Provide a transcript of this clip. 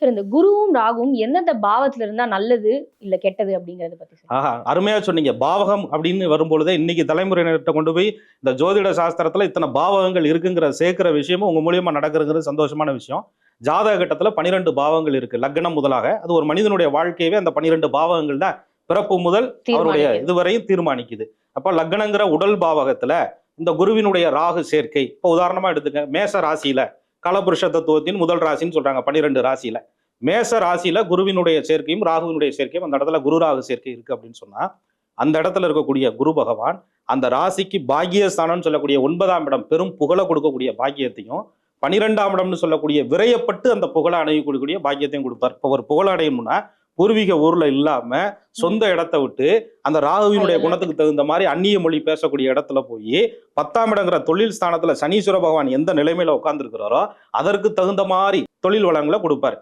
Sir இந்த குருவும் ராகுவும் எந்தெந்த பாவத்துல இருந்தா நல்லது இல்ல கெட்டது அப்படிங்கறத பத்தி ஆஹா அருமையா சொன்னீங்க. பாவகம் அப்படின்னு வரும்பொழுதே இன்னைக்கு தலைமுறையினர்கிட்ட கொண்டு போய் இந்த ஜோதிட சாஸ்திரத்துல இத்தனை பாவகங்கள் இருக்குங்கிற சேர்க்கிற விஷயமும் உங்க மூலியமா நடக்கிறதுங்கிறது சந்தோஷமான விஷயம். ஜாதக கட்டத்துல பனிரெண்டு பாவங்கள் இருக்கு. லக்னம் முதலாக. அது ஒரு மனிதனுடைய வாழ்க்கையவே அந்த பனிரெண்டு பாவகங்கள் தான் பிறப்பு முதல் அவருடைய. இதுவரையும் தீர்மானிக்குது. அப்ப லக்னங்கிற உடல் பாவகத்துல இந்த குருவினுடைய ராகு சேர்க்கை. இப்போ உதாரணமா எடுத்துக்க மேச ராசியில கலபுருஷ தத்துவத்தின் முதல் ராசின்னு சொல்றாங்க பன்னிரெண்டு ராசியில. மேச ராசியில குருவினுடைய சேர்க்கையும் ராகுவினுடைய சேர்க்கையும் அந்த இடத்துல குரு ராகு சேர்க்கை இருக்கு அப்படின்னு சொன்னா அந்த இடத்துல இருக்கக்கூடிய குரு பகவான் அந்த ராசிக்கு பாக்கியஸ்தானம்னு சொல்லக்கூடிய ஒன்பதாம் இடம் பெரும் புகழை கொடுக்கக்கூடிய பாக்கியத்தையும் பனிரெண்டாம் இடம்னு சொல்லக்கூடிய விரையப்பட்டு அந்த புகழை கொடுக்கக்கூடிய பாக்கியத்தையும் கொடுப்பார். இப்போ ஒரு புகழை அடையணும்னா பூர்வீக ஊர்ல இல்லாம சொந்த இடத்த விட்டு அந்த ராகுவினுடைய குணத்துக்கு தகுந்த மாதிரி அந்நிய மொழி பேசக்கூடிய இடத்துல போய் பத்தாம் இடங்கிற தொழில் ஸ்தானத்துல சனீஸ்வர பகவான் எந்த நிலைமையில உட்கார்ந்துருக்கிறாரோ அதற்கு தகுந்த மாதிரி தொழில் வளங்களை கொடுப்பார்.